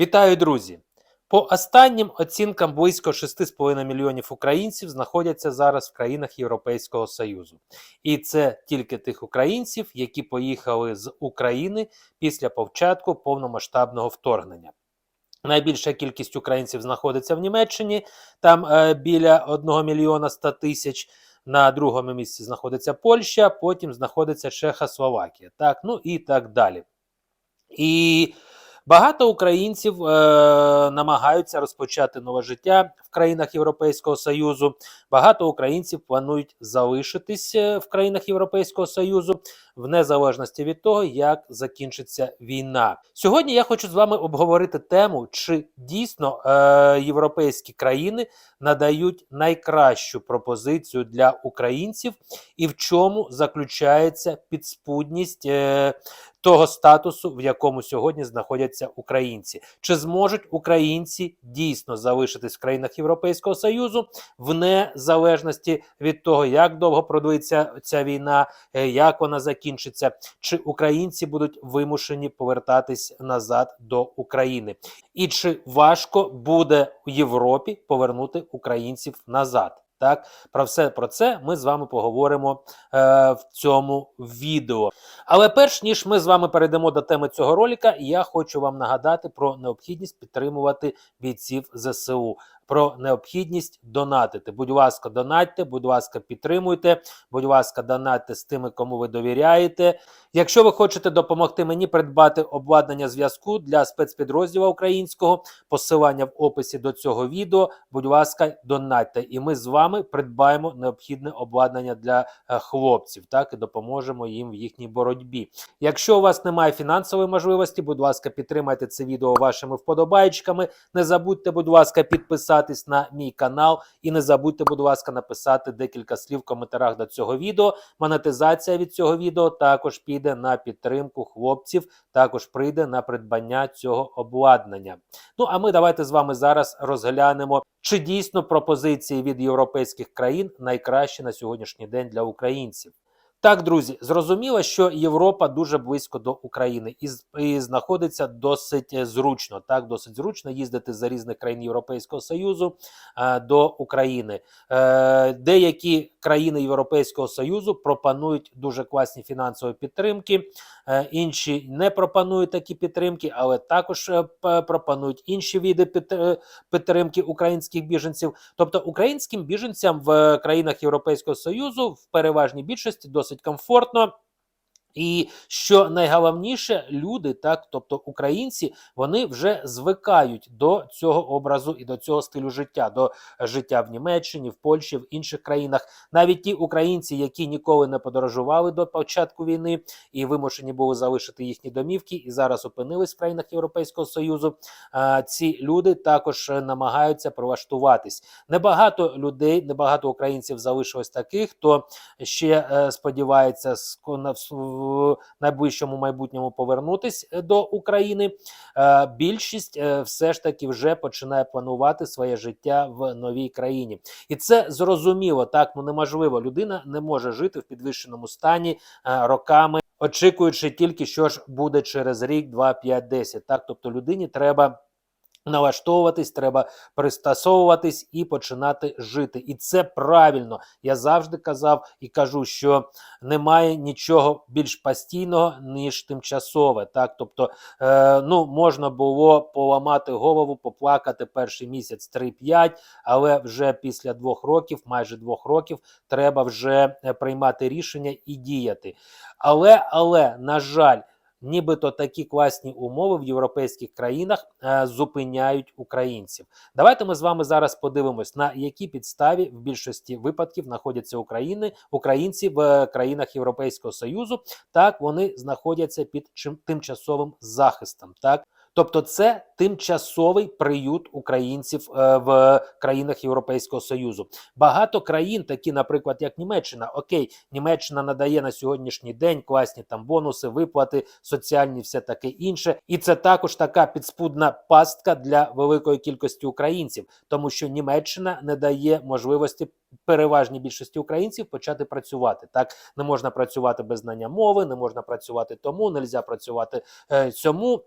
Вітаю, друзі! По останнім оцінкам близько 6,5 мільйонів українців знаходяться зараз в країнах Європейського Союзу. І це тільки тих українців, які поїхали з України після початку повномасштабного вторгнення. Найбільша кількість українців знаходиться в Німеччині, там е, біля 1 мільйона 100 тисяч. На другому місці знаходиться Польща, потім знаходиться Чехословакія, так, ну і так далі. І Багато українців е, намагаються розпочати нове життя країнах Європейського Союзу. Багато українців планують залишитись е, в країнах Європейського Союзу в незалежності від того, як закінчиться війна. Сьогодні я хочу з вами обговорити тему, чи дійсно е, європейські країни надають найкращу пропозицію для українців, і в чому заключається підспудність е, того статусу, в якому сьогодні знаходяться українці. Чи зможуть українці дійсно залишитись в країнах Європейського Союзу в незалежності від того, як довго продлиться ця війна, е, як вона закінчиться, чи українці будуть вимушені повертатись назад до України, і чи важко буде в Європі повернути українців назад? Так, про все про це ми з вами поговоримо е, в цьому відео. Але перш ніж ми з вами перейдемо до теми цього ролика, я хочу вам нагадати про необхідність підтримувати бійців ЗСУ, про необхідність донатити. Будь ласка, донатьте, будь ласка, підтримуйте, будь ласка, донатьте з тими, кому ви довіряєте. Якщо ви хочете допомогти мені придбати обладнання зв'язку для спецпідрозділу українського, посилання в описі до цього відео, будь ласка, донатьте, і ми з вами придбаємо необхідне обладнання для е, хлопців, так і допоможемо їм в їхній боротьбі. Якщо у вас немає фінансової можливості, будь ласка, підтримайте це відео вашими вподобайчиками. Не забудьте, будь ласка, підписатись на мій канал і не забудьте, будь ласка, написати декілька слів в коментарях до цього відео. Монетизація від цього відео також піде на підтримку хлопців, також прийде на придбання цього обладнання. Ну а ми давайте з вами зараз розглянемо, чи дійсно пропозиції від європейських країн найкращі на сьогоднішній день для українців. Так, друзі, зрозуміло, що Європа дуже близько до України і, і знаходиться досить е, зручно. Так, досить зручно їздити за різних країн Європейського Союзу е, до України. Е, Деякі країни Європейського Союзу пропонують дуже класні фінансові підтримки, інші не пропонують такі підтримки, але також е, пропонують інші види е, підтримки українських біженців. Тобто українським біженцям в країнах Європейського Союзу в переважній більшості досить комфортно. І що найголовніше, люди, так, тобто українці, вони вже звикають до цього образу і до цього стилю життя, до життя в Німеччині, в Польщі, в інших країнах. Навіть ті українці, які ніколи не подорожували до початку війни і вимушені були залишити їхні домівки, і зараз опинились в країнах Європейського союзу. Ці люди також намагаються прилаштуватись. Небагато людей, небагато українців залишилось таких, хто ще е, сподівається в найближчому майбутньому повернутись е, до України. Е, більшість е, все ж таки вже починає планувати своє життя в новій країні, і це зрозуміло. Так ну неможливо. Людина не може жити в підвищеному стані роками. Очікуючи тільки, що ж буде через рік, два, п'ять, десять. Так, тобто людині треба Налаштовуватись, треба пристосовуватись і починати жити. І це правильно. Я завжди казав і кажу, що немає нічого більш постійного, ніж тимчасове. Так, тобто, е, ну можна було поламати голову, поплакати перший місяць 3-5, але вже після двох років, майже двох років, треба вже е, приймати рішення і діяти. Але, але на жаль нібито такі класні умови в європейських країнах е, зупиняють українців. Давайте ми з вами зараз подивимось, на якій підставі в більшості випадків знаходяться України, українці в е, країнах Європейського Союзу. Так вони знаходяться під чим тимчасовим захистом. Так. Тобто це тимчасовий приют українців е, в країнах Європейського Союзу. Багато країн, такі, наприклад, як Німеччина, окей, Німеччина надає на сьогоднішній день класні там бонуси, виплати, соціальні, все таке інше. І це також така підспудна пастка для великої кількості українців, тому що Німеччина не дає можливості переважній більшості українців почати працювати. Так не можна працювати без знання мови, не можна працювати тому, не можна працювати е, цьому.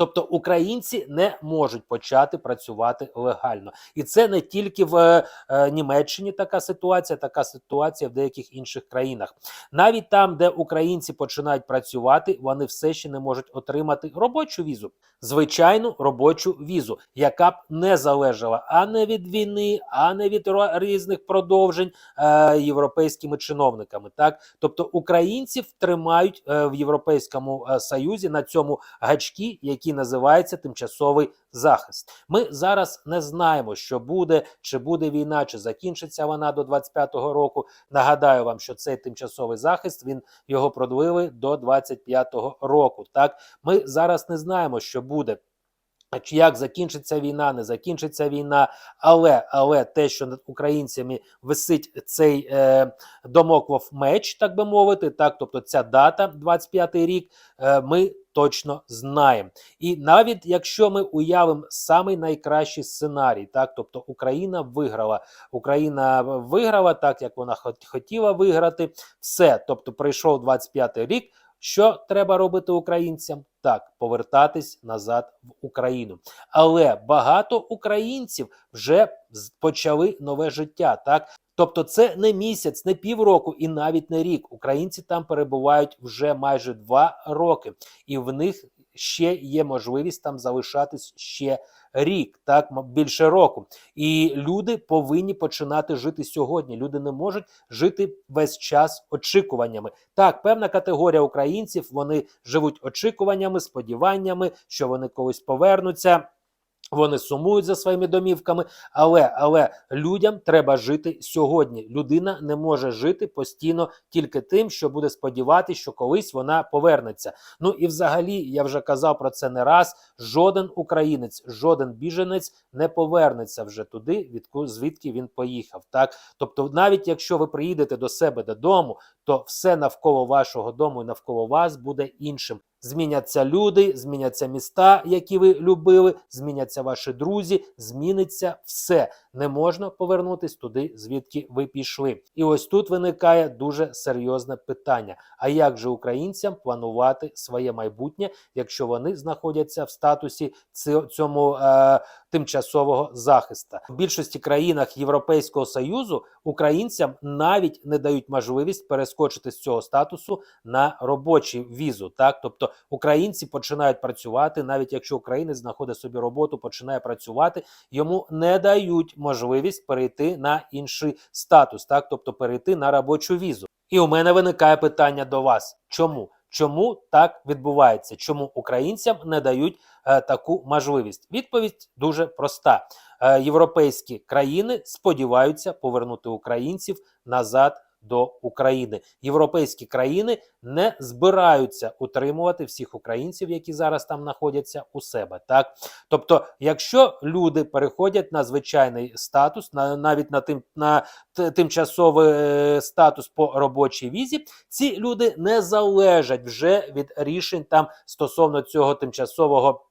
Тобто українці не можуть почати працювати легально, і це не тільки в е, Німеччині така ситуація, така ситуація в деяких інших країнах. Навіть там, де українці починають працювати, вони все ще не можуть отримати робочу візу, звичайну робочу візу, яка б не залежала а не від війни, а не від різних продовжень е, європейськими чиновниками. Так, тобто українців тримають е, в Європейському е, Союзі на цьому гачки, який називається тимчасовий захист. Ми зараз не знаємо, що буде, чи буде війна, чи закінчиться вона до 25-го року. Нагадаю вам, що цей тимчасовий захист він його продлили до 25-го року. Так, ми зараз не знаємо, що буде. Чи Як закінчиться війна, не закінчиться війна, але але те, що над українцями висить цей е, домоклов меч, так би мовити, так, тобто ця дата, 25-й рік, е, ми точно знаємо. І навіть якщо ми уявимо самий найкращий сценарій, так, тобто Україна виграла, Україна виграла так, як вона хотіла виграти, все, тобто прийшов 25-й рік. Що треба робити українцям? Так, повертатись назад в Україну. Але багато українців вже почали нове життя. Так, тобто, це не місяць, не півроку і навіть не рік. Українці там перебувають вже майже два роки, і в них ще є можливість там залишатись ще рік, так більше року. І люди повинні починати жити сьогодні. Люди не можуть жити весь час очікуваннями. Так, певна категорія українців вони живуть очікуваннями, сподіваннями, що вони колись повернуться. Вони сумують за своїми домівками, але але людям треба жити сьогодні. Людина не може жити постійно тільки тим, що буде сподіватися, що колись вона повернеться. Ну і взагалі, я вже казав про це не раз. Жоден українець, жоден біженець не повернеться вже туди, відку звідки він поїхав. Так, тобто, навіть якщо ви приїдете до себе додому, то все навколо вашого дому і навколо вас буде іншим. Зміняться люди, зміняться міста, які ви любили, зміняться ваші друзі, зміниться все. Не можна повернутись туди, звідки ви пішли. І ось тут виникає дуже серйозне питання: а як же українцям планувати своє майбутнє, якщо вони знаходяться в статусі цьому е, тимчасового захисту? В більшості країнах Європейського союзу українцям навіть не дають можливість перескочити з цього статусу на робочу візу. Так, тобто українці починають працювати, навіть якщо українець знаходить собі роботу, починає працювати, йому не дають можливість перейти на інший статус, так, тобто перейти на робочу візу. І у мене виникає питання до вас: чому? Чому так відбувається? Чому українцям не дають е, таку можливість? Відповідь дуже проста: е, європейські країни сподіваються повернути українців назад до України. Європейські країни не збираються утримувати всіх українців, які зараз там знаходяться у себе. Так, тобто, якщо люди переходять на звичайний статус, на навіть на тим на тимчасовий е, статус по робочій візі, ці люди не залежать вже від рішень там стосовно цього тимчасового.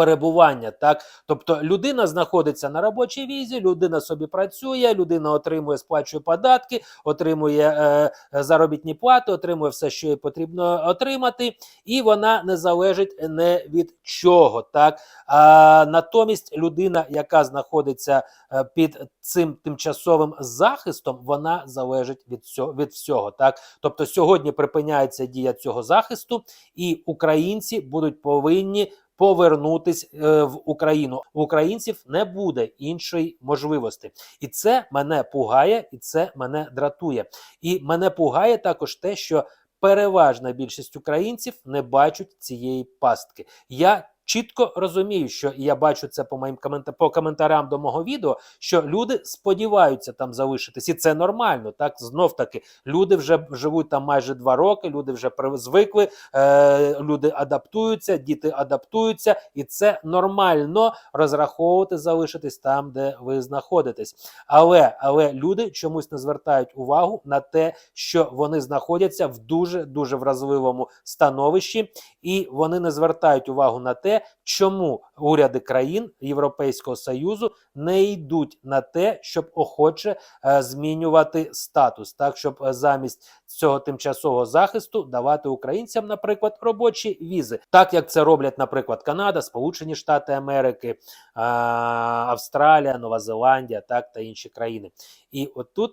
Перебування, так, тобто людина знаходиться на робочій візі, людина собі працює, людина отримує, сплачує податки, отримує е, е, заробітні плати, отримує все, що їй потрібно отримати, і вона не залежить не від чого. Так а натомість людина, яка знаходиться е, під цим тимчасовим захистом, вона залежить від всього, від всього. Так, тобто сьогодні припиняється дія цього захисту, і українці будуть повинні повернутись е, в Україну. В українців не буде іншої можливості, і це мене пугає, і це мене дратує. І мене пугає також те, що переважна більшість українців не бачать цієї пастки. Я чітко розумію, що і я бачу це по моїм комента- по коментарям до мого відео, що люди сподіваються там залишитись, і це нормально. Так знов таки люди вже живуть там майже два роки. Люди вже звикли, е, люди адаптуються, діти адаптуються, і це нормально розраховувати залишитись там, де ви знаходитесь. Але але люди чомусь не звертають увагу на те, що вони знаходяться в дуже дуже вразливому становищі, і вони не звертають увагу на те, чому уряди країн Європейського Союзу не йдуть на те, щоб охоче е, змінювати статус, так щоб е, замість цього тимчасового захисту давати українцям, наприклад, робочі візи, так як це роблять, наприклад, Канада, Сполучені Штати Америки, е, Австралія, Нова Зеландія, так та інші країни. І отут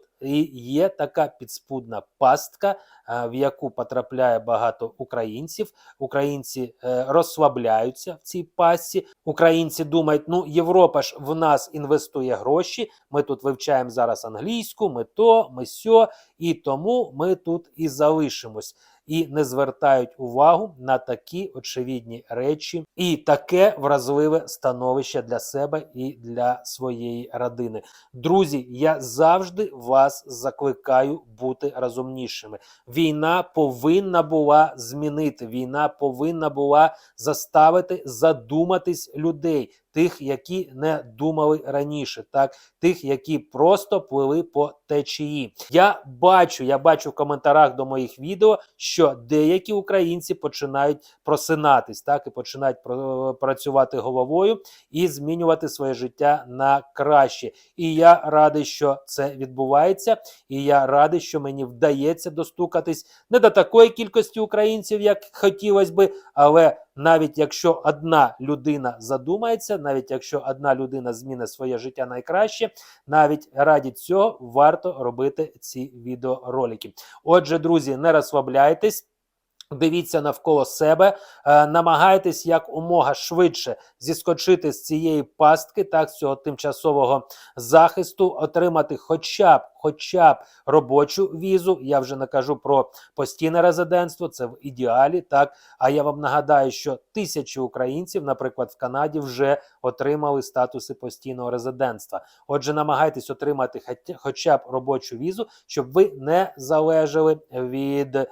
є така підспудна пастка, е, в яку потрапляє багато українців. Українці е, розслабляються в цій пастці. Українці думають, ну Європа ж в нас інвестує гроші. Ми тут вивчаємо зараз англійську, ми то, ми сьо, і тому ми тут і залишимось. І не звертають увагу на такі очевидні речі і таке вразливе становище для себе і для своєї родини. Друзі, я завжди вас закликаю бути розумнішими. Війна повинна була змінити. Війна повинна була заставити задуматись людей, тих, які не думали раніше, так тих, які просто плили по течії. Я бачу, я бачу в коментарях до моїх відео, що деякі українці починають просинатись, так і починають працювати головою і змінювати своє життя на краще. І я радий, що це відбувається. І я радий, що мені вдається достукатись не до такої кількості українців, як хотілося би, але навіть якщо одна людина задумається, навіть якщо одна людина зміни своє життя найкраще, навіть раді цього варто робити ці відеоролики. Отже, друзі, не розслабляйтесь. Дивіться навколо себе, е, намагайтесь як умога швидше зіскочити з цієї пастки, так з цього тимчасового захисту, отримати хоча б хоча б робочу візу. Я вже не кажу про постійне резидентство, це в ідеалі. Так, а я вам нагадаю, що тисячі українців, наприклад, в Канаді, вже отримали статуси постійного резидентства. Отже, намагайтесь отримати хоча б робочу візу, щоб ви не залежали від е,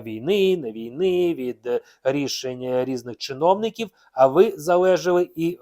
війни, не війни, від рішень різних чиновників. А ви залежали і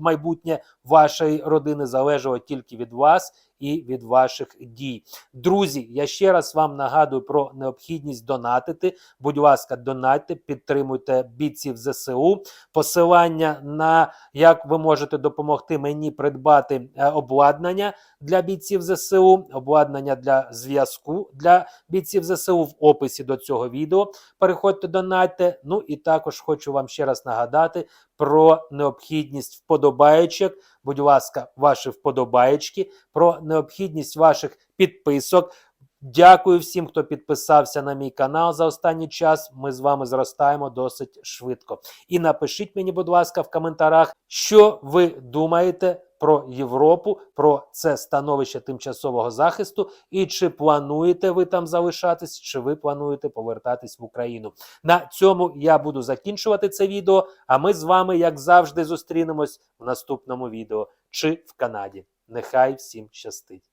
майбутнє вашої родини залежало тільки від вас і від ваших дій. Друзі, я ще раз вам нагадую про необхідність донатити. Будь ласка, донатьте, підтримуйте бійців ЗСУ. Посилання на як ви можете допомогти мені придбати е, обладнання для бійців ЗСУ, обладнання для зв'язку для бійців ЗСУ в описі до цього відео. Переходьте, донатьте. Ну і також хочу вам ще раз нагадати про необхідність вподобаєчок. Будь ласка, ваші вподобаєчки, про необхідність ваших підписок. Дякую всім, хто підписався на мій канал за останній час. Ми з вами зростаємо досить швидко. І напишіть мені, будь ласка, в коментарях, що ви думаєте про Європу, про це становище тимчасового захисту, і чи плануєте ви там залишатись, чи ви плануєте повертатись в Україну. На цьому я буду закінчувати це відео. А ми з вами, як завжди, зустрінемось в наступному відео чи в Канаді. Нехай всім щастить!